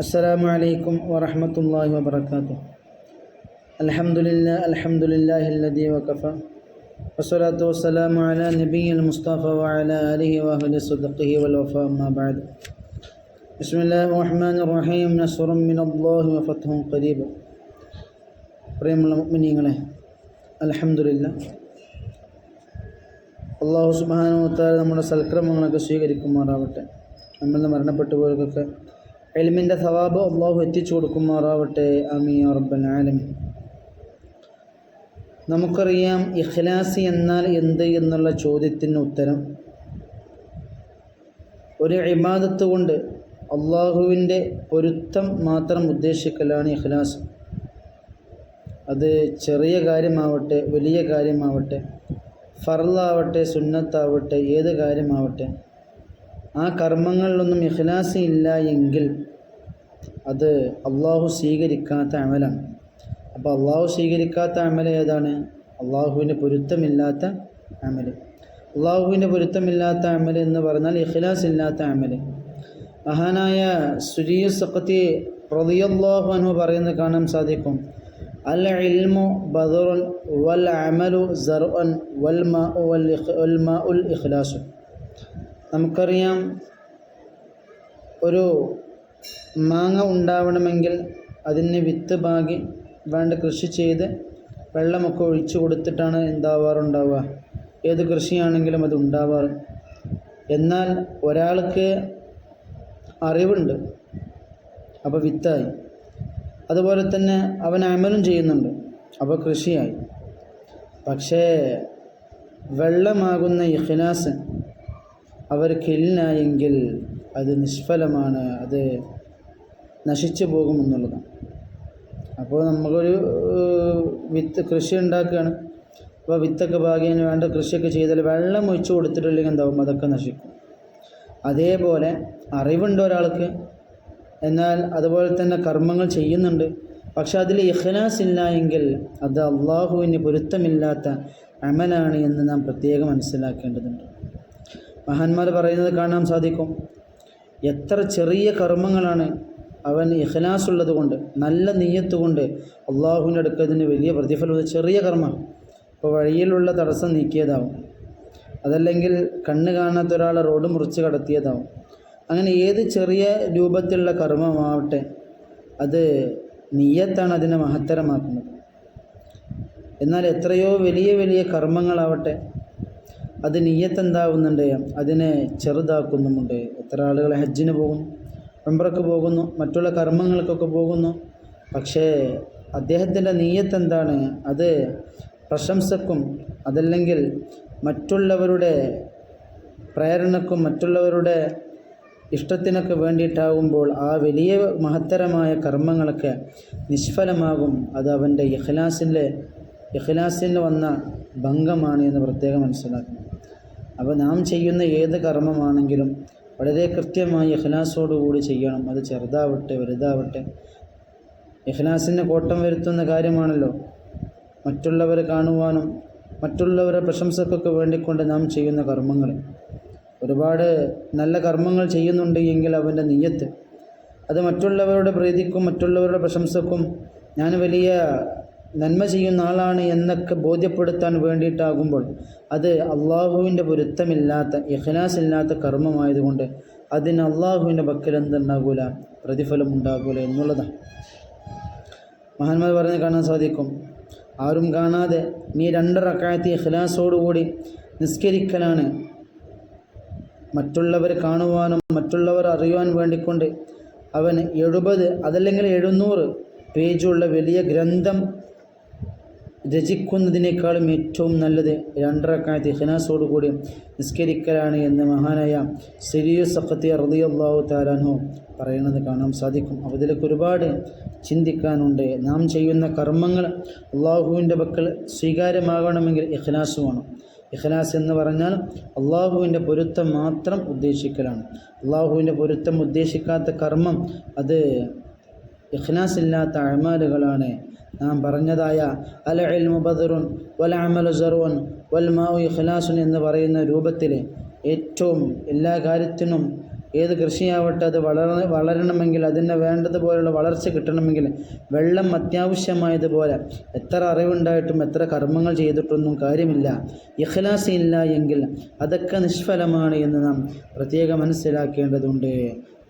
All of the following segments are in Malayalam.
السلام عليكم ورحمة الله وبركاته الحمد لله الحمد لله الذي وكفى والصلاة والسلام على نبي المصطفى وعلى آله وأهل صدقه والوفاء ما بعد بسم الله الرحمن الرحيم نصر من الله وفتح قريب പ്രിയമുള്ള മുഅ്മിനീങ്ങളെ അൽഹംദുലില്ല അള്ളാഹു സുബാനുത്താൽ നമ്മുടെ സൽക്രമങ്ങളൊക്കെ സ്വീകരിക്കുമാറാവട്ടെ നമ്മളിൽ നിന്ന് മരണപ്പെട്ടു പോയവർക്കൊക്കെ എലിമിന്റെ സവാബ് അള്ളാഹു എത്തിച്ചു കൊടുക്കുമാറാവട്ടെ. അമീ അറബൻ ആലമീൻ. നമുക്കറിയാം ഇഖ്ലാസ് എന്നാൽ എന്ത് എന്നുള്ള ചോദ്യത്തിന് ഉത്തരം. ഒരു ഇബാദത്ത് കൊണ്ട് അള്ളാഹുവിന്റെ പൊരുത്തം മാത്രം ഉദ്ദേശിക്കലാണ് ഇഖ്ലാസ്. അത് ചെറിയ കാര്യമാവട്ടെ വലിയ കാര്യമാവട്ടെ ഫർലാവട്ടെ സുന്നത്താവട്ടെ ഏത് കാര്യമാവട്ടെ. ആ കർമ്മങ്ങളിലൊന്നും ഇഖ്ലാസ് ഇല്ല എങ്കിൽ അത് അള്ളാഹു സ്വീകരിക്കാത്ത അമലാണ്. അപ്പോൾ അള്ളാഹു സ്വീകരിക്കാത്ത അമൽ ഏതാണ്? അള്ളാഹുവിന്റെ പൊരുത്തമില്ലാത്ത അമൽ. അള്ളാഹുവിന്റെ പൊരുത്തമില്ലാത്ത അമൽ എന്ന് പറഞ്ഞാൽ ഇഖ്ലാസ് ഇല്ലാത്ത അമൽ. മഹാനായ സുരിയ സഖത്തി റളിയല്ലാഹു അൻഹു പറയുന്നത് കാണാൻ സാധിക്കും. അൽ ഇൽമു ബദറുൻ വൽ അമലു സറുൻ വൽ മാ വൽ ഇഖ്ലാസു. നമുക്കറിയാം ഒരു മാങ്ങ ഉണ്ടാവണമെങ്കിൽ അതിന് വിത്ത് പാകി വേണ്ട കൃഷി ചെയ്ത് വെള്ളമൊക്കെ ഒഴിച്ചു കൊടുത്തിട്ടാണ് എന്താവാറുണ്ടാവുക. ഏത് കൃഷിയാണെങ്കിലും അത് ഉണ്ടാവാറ്. എന്നാൽ ഒരാൾക്ക് അറിവുണ്ട്. അപ്പോൾ വിത്തായി. അതുപോലെ തന്നെ അവൻ അമലും ചെയ്യുന്നുണ്ട്. അപ്പോൾ കൃഷിയായി. പക്ഷേ വെള്ളമാകുന്ന ഇഖ്ലാസ് അവർക്കില്ല എങ്കിൽ അത് നിഷ്ഫലമാണ് അത് നശിച്ചു പോകുമെന്നുള്ളതാണ് അപ്പോൾ നമുക്കൊരു വിത്ത് കൃഷി ഉണ്ടാക്കുകയാണ്. അപ്പോൾ വിത്തൊക്കെ ഭാഗ്യന് വേണ്ട കൃഷിയൊക്കെ ചെയ്താൽ വെള്ളം ഒഴിച്ച് കൊടുത്തിട്ടില്ലെങ്കിൽ എന്താവും? അതൊക്കെ നശിക്കും. അതേപോലെ അറിവുണ്ട് ഒരാൾക്ക്. എന്നാൽ അതുപോലെ തന്നെ കർമ്മങ്ങൾ ചെയ്യുന്നുണ്ട്. പക്ഷെ അതിൽ ഇഖ്ലാസ് ഇല്ല എങ്കിൽ അത് അള്ളാഹുവിന് പൊരുത്തമില്ലാത്ത അമലാണ് എന്ന് നാം പ്രത്യേകം മനസ്സിലാക്കേണ്ടതുണ്ട്. മഹാന്മാർ പറയുന്നത് കാണാൻ സാധിക്കും. എത്ര ചെറിയ കർമ്മങ്ങളാണ് അവൻ ഇഖ്ലാസ് ഉള്ളത് കൊണ്ട് നല്ല നീയത്ത് കൊണ്ട് അള്ളാഹുവിന്റെ അടുക്കതിന് വലിയ പ്രതിഫലം ചെറിയ കർമ്മം. ഇപ്പോൾ വഴിയിലുള്ള തടസ്സം നീക്കിയതാവും. അതല്ലെങ്കിൽ കണ്ണ് കാണാത്ത ഒരാളെ റോഡ് മുറിച്ച് കടത്തിയതാവും. അങ്ങനെ ഏത് ചെറിയ രൂപത്തിലുള്ള കർമ്മമാവട്ടെ അത് നീയത്താണ് അതിനെ മഹത്തരമാക്കുന്നത്. എന്നാൽ എത്രയോ വലിയ വലിയ കർമ്മങ്ങളാവട്ടെ അത് നീയത്തെന്താവുന്നുണ്ട്? അതിനെ ചെറുതാക്കുന്നുമുണ്ട്. എത്ര ആളുകൾ ഹജ്ജിന് പോകുന്നു ഉംറക്ക് പോകുന്നു. മറ്റുള്ള കർമ്മങ്ങൾക്കൊക്കെ പോകുന്നു. പക്ഷേ അദ്ദേഹത്തിന്റെ നീയത്ത് എന്താണ് അത് പ്രശംസക്കും അതല്ലെങ്കിൽ മറ്റുള്ളവരുടെ പ്രേരണക്കും മറ്റുള്ളവരുടെ ഇഷ്ടത്തിനൊക്കെ വേണ്ടിയിട്ടാകുമ്പോൾ ആ വലിയ മഹത്തരമായ കർമ്മങ്ങളൊക്കെ നിഷ്ഫലമാകും. അത് അവന്റെ ഇഖ്ലാസിന്റെ ഇഖ്ലാസിൽ വന്ന ഭംഗമാണ് എന്ന് പ്രത്യേകം മനസ്സിലാക്കണം അപ്പോൾ നാം ചെയ്യുന്ന ഏത് കർമ്മമാണെങ്കിലും വളരെ കൃത്യമായി ഇഖ്ലാസോടുകൂടി ചെയ്യണം. അത് ചെറുതാവട്ടെ വലുതാവട്ടെ. ഇഖ്ലാസിന് കോട്ടം വരുത്തുന്ന കാര്യമാണല്ലോ. മറ്റുള്ളവരെ കാണുവാനും മറ്റുള്ളവരെ പ്രശംസക്കൊക്കെ വേണ്ടിക്കൊണ്ട് നാം ചെയ്യുന്ന കർമ്മങ്ങൾ. ഒരുപാട് നല്ല കർമ്മങ്ങൾ ചെയ്യുന്നുണ്ട് എങ്കിൽ അവന്റെ നീയത്ത്. അത് മറ്റുള്ളവരുടെ പ്രീതിക്കും മറ്റുള്ളവരുടെ പ്രശംസക്കും ഞാൻ വലിയ നന്മ ചെയ്യുന്ന ആളാണ് എന്നൊക്കെ ബോധ്യപ്പെടുത്താൻ വേണ്ടിയിട്ടാകുമ്പോൾ അത് അള്ളാഹുവിന്റെ പൊരുത്തമില്ലാത്ത ഇഖ്ലാസ് ഇല്ലാത്ത കർമ്മമായതുകൊണ്ട് അതിന് അള്ളാഹുവിന്റെ പക്കൽ എന്തുണ്ടാകൂല? പ്രതിഫലം ഉണ്ടാകൂല എന്നുള്ളതാണ്. മഹാന്മാർ പറഞ്ഞ് കാണാൻ സാധിക്കും ആരും കാണാതെ നീ രണ്ട് റക്കായത്തി ഇഖ്ലാസോടുകൂടി നിസ്കരിക്കലാണ്. മറ്റുള്ളവർ കാണുവാനും മറ്റുള്ളവർ അറിയുവാൻ വേണ്ടിക്കൊണ്ട് അവൻ എഴുപത് അതല്ലെങ്കിൽ എഴുന്നൂറ് പേജുള്ള വലിയ ഗ്രന്ഥം രചിക്കുന്നതിനേക്കാളും ഏറ്റവും നല്ലത് രണ്ടരക്കാലത്ത് ഹിനാസോടുകൂടി കൂടി നിസ്കരിക്കലാണ് എന്ന് മഹാനായ സിരിയു സഖത്തി അറുദിയല്ലാഹു താരാനോ പറയുന്നത് കാണാൻ സാധിക്കും. അപ്പോൾ ഒരുപാട് ചിന്തിക്കാനുണ്ട്. നാം ചെയ്യുന്ന കർമ്മങ്ങൾ അള്ളാഹുവിന്റെ പക്കൽ സ്വീകാര്യമാകണമെങ്കിൽ ഇഖ്ലാസ് വേണം ഇഖ്ലാസ് എന്ന് പറഞ്ഞാൽ അള്ളാഹുവിന്റെ പൊരുത്തം മാത്രം ഉദ്ദേശിക്കലാണ്. അള്ളാഹുവിന്റെ പൊരുത്തം ഉദ്ദേശിക്കാത്ത കർമ്മം അത് ഇഖ്ലാസ് ഇല്ലാത്ത അഴമാലുകളാണ് നാം പറഞ്ഞതായ അല ഇൽമു ബദറുൻ വൽ അമലു സറുവൻ വൽ മാഉ ഇഖ്ലാസുൻ എന്ന് പറയുന്ന രൂപത്തിൽ ഏറ്റവും എല്ലാ കാര്യത്തിനും ഏത് കൃഷിയാവട്ടെ അത് വളർ വളരണമെങ്കിൽ അതിന് വേണ്ടതുപോലുള്ള വളർച്ച കിട്ടണമെങ്കിൽ വെള്ളം അത്യാവശ്യമായതുപോലെ എത്ര അറിവുണ്ടായിട്ടും എത്ര കർമ്മങ്ങൾ ചെയ്തിട്ടൊന്നും കാര്യമില്ല. ഇഖ്ലാസ് ഇല്ല എങ്കിൽ അതൊക്കെ നിഷ്ഫലമാണ് എന്ന് നാം പ്രത്യേകം മനസ്സിലാക്കേണ്ടതുണ്ട്.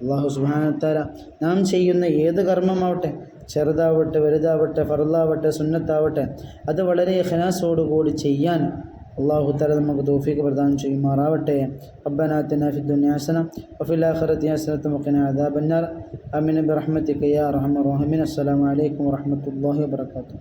അള്ളാഹു സുബാനത്താല നാം ചെയ്യുന്ന ഏത് കർമ്മമാവട്ടെ ചെറുതാവട്ടെ വലുതാവട്ടെ ഫറലാവട്ടെ സുന്നത്താവട്ടെ അത് വളരെ ഹനാസോടുകൂടി ചെയ്യാൻ അള്ളാഹു തല നമുക്ക് തോഫീക്ക് പ്രദാനം ചെയ്യുമാറാവട്ടെ. അബ്ബനാത്തിന് ഫിദ്ദുന്യാസനം വഫിലാഖറത്ത് യാസനത്ത് മുഖന അദാബന്നാർ. അമിൻ ബറഹ്മത്തിക്ക് യാ റഹ്മ റഹ്മിൻ. അസ്സലാമലൈക്കും വറഹമത്തല്ലാഹി വാത്തു